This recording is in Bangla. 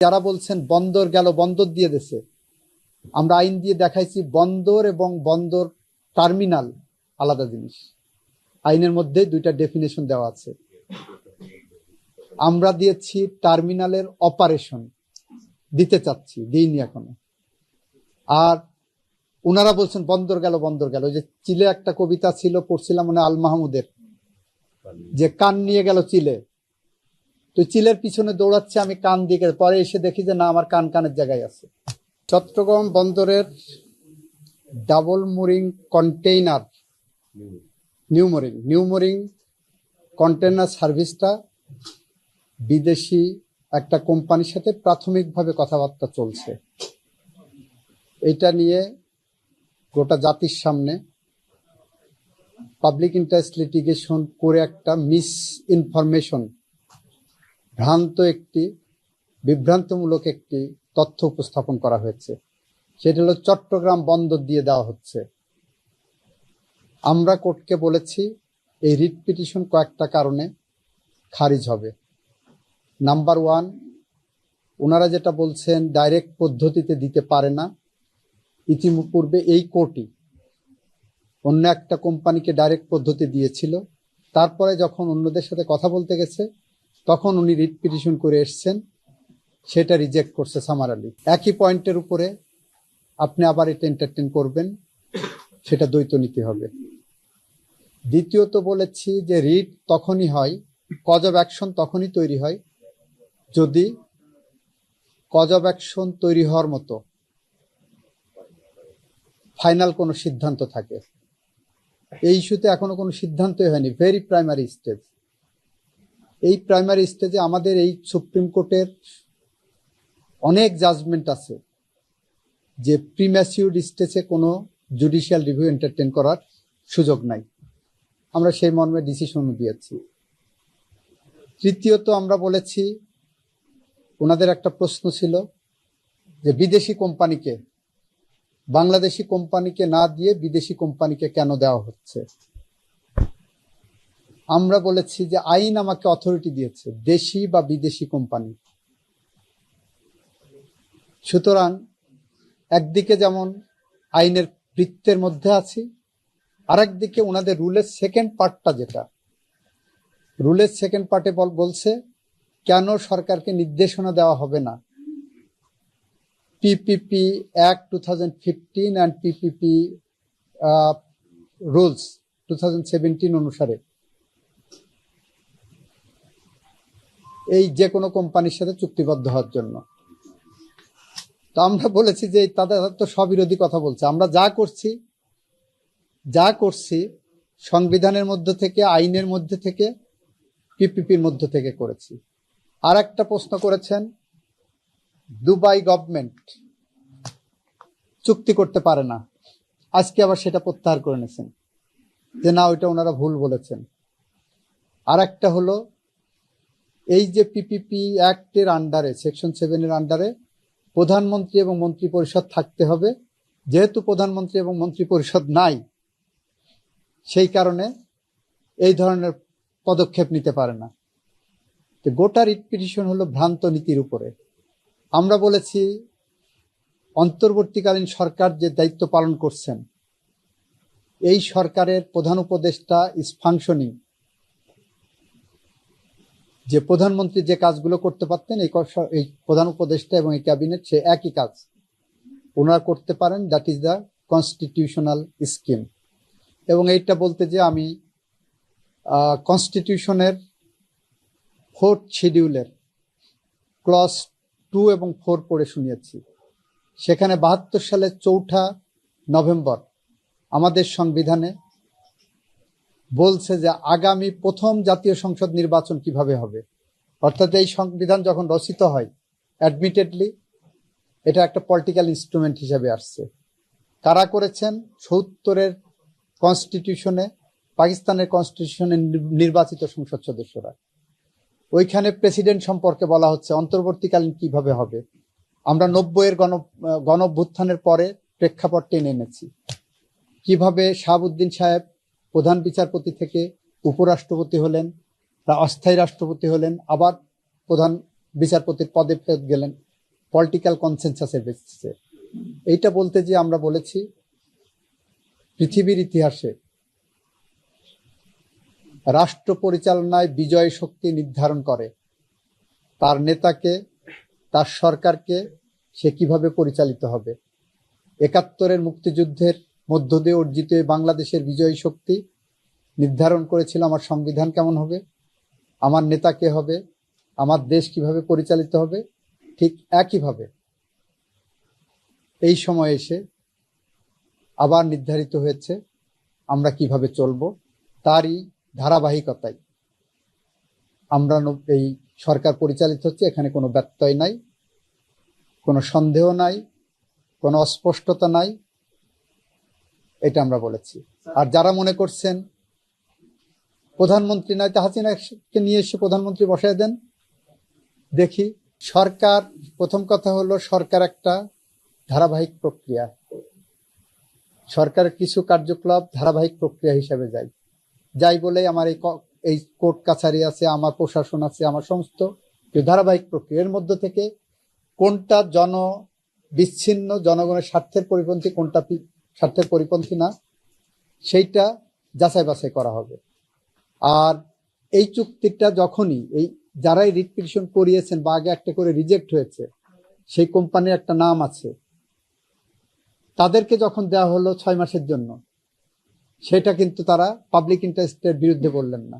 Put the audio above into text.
যারা বলছেন বন্দর গেল, বন্দর দিয়ে দেশে আমরা আইন দিয়ে দেখাইছি বন্দর এবং বন্দর টার্মিনাল, আলাদা জিনিস। আইনের মধ্যে দুইটা ডেফিনেশন দেওয়া আছে। আমরা দিয়েছি টার্মিনালের অপারেশন দিতে চাচ্ছি, দিইনি এখনও। আর ওনারা বলছেন বন্দর গেল বন্দর গেল। যে চিলে একটা কবিতা ছিল, পড়ছিলাম মানে আল মাহমুদের। যে কান নিয়ে গেল চিলে। তো চিলের পিছনে দৌড়াচ্ছে, আমি কান গেলে পরে এসে দেখি যে না, আমার কান কানের জায়গায় আছে। চট্টগ্রাম বন্দরের double mooring container, new mooring new mooring container সার্ভিসটা বিদেশি একটা কোম্পানির সাথে প্রাথমিকভাবে কথাবার্তা চলছে। এটা নিয়ে গোটা জাতির সামনে পাবলিক ইন্টারেস্ট লিটিগেশন করে একটা মিস ইনফরমেশন ভ্রান্ত একটি, বিভ্রান্তমূলক একটি তথ্য উপস্থাপন করা হয়েছে। সেটি হলো চট্টগ্রাম বন্দর দিয়ে দেওয়া হচ্ছে। আমরা কোর্টকে বলেছি, এই রিট পিটিশন কয়েকটা কারণে খারিজ হবে। নাম্বার ওয়ান, ওনারা যেটা বলছেন, ডাইরেক্ট পদ্ধতিতে দিতে পারে না। ইতিপূর্বে এই কোর্টই অন্য একটা কোম্পানিকে ডাইরেক্ট পদ্ধতি দিয়েছিল। তারপরে যখন অন্যদের সাথে কথা বলতে গেছে তখন উনি রিট পিটিশন করে এসছেন, সেটা রিজেক্ট করছে সামার আলী। একই পয়েন্টের উপরে আপনি আবার এটা এন্টারটেন করবেন, সেটা দ্বৈত নীতি হবে। দ্বিতীয়ত বলেছি যে রিট তখনই হয় কজ অফ অ্যাকশন তখনই তৈরি হয়, যদি কজ অফ অ্যাকশন তৈরি হওয়ার মতো ফাইনাল কোনো সিদ্ধান্ত থাকে। এই ইস্যুতে এখনও কোনো সিদ্ধান্তই হয়নি ভেরি প্রাইমারি স্টেজ এই প্রাইমারি স্টেজে আমাদের এই সুপ্রিম কোর্টের অনেক জাজমেন্ট আছে যে প্রিম্যাসিউড স্টেজে কোনো জুডিশিয়াল রিভিউ এন্টারটেন করার সুযোগ নাই। আমরা সেই মর্মে ডিসিশন দিয়েছি। তৃতীয়ত আমরা বলেছি, ওনাদের একটা প্রশ্ন ছিল যে বিদেশি কোম্পানিকে, বাংলাদেশি কোম্পানিকে না দিয়ে বিদেশি কোম্পানিকে কেন দেওয়া হচ্ছে? আমরা বলেছি যে আইন আমাকে অথরিটি দিয়েছে, দেশি বা বিদেশি কোম্পানি। সুতরাং একদিকে যেমন আইনের বৃত্তের মধ্যে আছি, আরেকদিকে ওনাদের রুলের সেকেন্ড পার্টটা যেটা। রুলের সেকেন্ড পার্টে বলছে, কেন সরকারকে নির্দেশনা দেওয়া হবে না? PPP act two thousand fifteen and PPP rules two thousand seventeen অনুসারে। এই যে কোনো কোম্পানির সাথে চুক্তিবদ্ধ হওয়ার জন্য। তো আমরা বলেছি যে তাদের তো স্ববিরোধী কথা বলছে। আমরা যা করছি যা করছি সংবিধানের মধ্যে থেকে, আইনের মধ্যে থেকে, পিপিপির মধ্যে থেকে করেছি। আর একটা প্রশ্ন করেছেন, দুবাই গভর্নমেন্ট চুক্তি করতে পারে না। আজকে আবার সেটা প্রত্যাহার করে নিয়েছেন। যে না, ওইটা ওনারা ভুল বলেছেন। আর একটা হলো এই যে পিপিপি অ্যাক্টের আন্ডারে সেকশন সেভেনের আন্ডারে প্রধানমন্ত্রী এবং মন্ত্রী পরিষদ থাকতে হবে। যেহেতু প্রধানমন্ত্রী এবং মন্ত্রী পরিষদ নাই, সেই কারণে এই ধরনের পদক্ষেপ নিতে পারে না। তো গোটা রিট পিটিশন হলো ভ্রান্ত নীতির উপরে। আমরা বলেছি, অন্তর্বর্তীকালীন সরকার যে দায়িত্ব পালন করছেন, এই সরকারের প্রধান উপদেষ্টা ইস ফাংশনিং যে প্রধানমন্ত্রী যে কাজগুলো করতে পারতেন, এই এই প্রধান উপদেষ্টা এবং এই ক্যাবিনেট, সে একই কাজ। ওনারা করতে পারেন that is the constitutional scheme এবং এইটা বলতে যে আমি কনস্টিটিউশনের ফোর্থ শিডিউলের ক্লস টু এবং ফোর পড়ে শুনিয়েছি। সেখানে বাহাত্তর সালের চৌঠা নভেম্বর আমাদের সংবিধানে বলছে যে আগামী প্রথম জাতীয় সংসদ নির্বাচন কীভাবে হবে? অর্থাৎ এই সংবিধান যখন রচিত হয় অ্যাডমিটেডলি এটা একটা পলিটিক্যাল ইনস্ট্রুমেন্ট হিসেবে আসছে। কারা করেছেন? সত্তরের কনস্টিটিউশনে পাকিস্তানের কনস্টিটিউশনে নির্বাচিত সংসদ সদস্যরা। ওইখানে প্রেসিডেন্ট সম্পর্কে বলা হচ্ছে, অন্তর্বর্তীকালীন কীভাবে হবে? আমরা নব্বইয়ের গণ, গণভ্যুত্থানের পরে প্রেক্ষাপট টেনে এনেছি। কীভাবে শাহাবুদ্দিন সাহেব প্রধান বিচারপতি থেকে উপরাষ্ট্রপতি হলেন অস্থায়ী রাষ্ট্রপতি হলেন, আবার প্রধান বিচারপতির পদে ফেরত গেলেন পলিটিক্যাল কনসেনসাসের বেসিসে। এইটা বলতে যে আমরা বলেছি, পৃথিবীর ইতিহাসে রাষ্ট্র পরিচালনায় বিজয় শক্তি নির্ধারণ করে, তার নেতাকে, তার সরকারকে সে কীভাবে পরিচালিত হবে। একাত্তরের মুক্তিযুদ্ধের মধ্য দিয়ে অর্জিত বাংলাদেশের বিজয়ী শক্তি নির্ধারণ করেছিল, আমার সংবিধান কেমন হবে? আমার নেতা কে হবে? আমার দেশ কীভাবে পরিচালিত হবে? ঠিক একইভাবে এই সময় এসে আবার নির্ধারিত হয়েছে, আমরা কীভাবে চলব? তারই ধারাবাহিকতায় আমরা এই সরকার পরিচালিত হচ্ছে, এখানে কোনো ব্যত্যয় নাই, কোনো সন্দেহ নাই, কোনো অস্পষ্টতা নাই। এটা আমরা বলেছি। আর যারা মনে করছেন প্রধানমন্ত্রী নয় হাসিনাকে নিয়ে এসে প্রধানমন্ত্রী বসায় দেন। দেখি, সরকার, প্রথম কথা হলো সরকার একটা ধারাবাহিক প্রক্রিয়া। সরকারের কিছু কার্যকলাপ ধারাবাহিক প্রক্রিয়া হিসেবে যায়। যাই বলে আমার এই এই কোর্ট কাছারি আছে, আমার প্রশাসন আছে, আমার সমস্ত ধারাবাহিক প্রক্রিয়া। এর মধ্য থেকে কোনটা জন, বিচ্ছিন্ন জনগণের স্বার্থের পরিপন্থী কোনটা স্বার্থের পরিপন্থী না, সেইটা যাচাই বাছাই করা হবে। আর এই চুক্তিটা যখনই, এই যারাই রিট পিটিশন করিয়েছেন বা আগে একটা করে রিজেক্ট হয়েছে, সেই কোম্পানির একটা নাম আছে, তাদেরকে যখন দেওয়া হলো ছয় মাসের জন্য, সেটা কিন্তু তারা পাবলিক ইন্টারেস্টের বিরুদ্ধে বললেন না।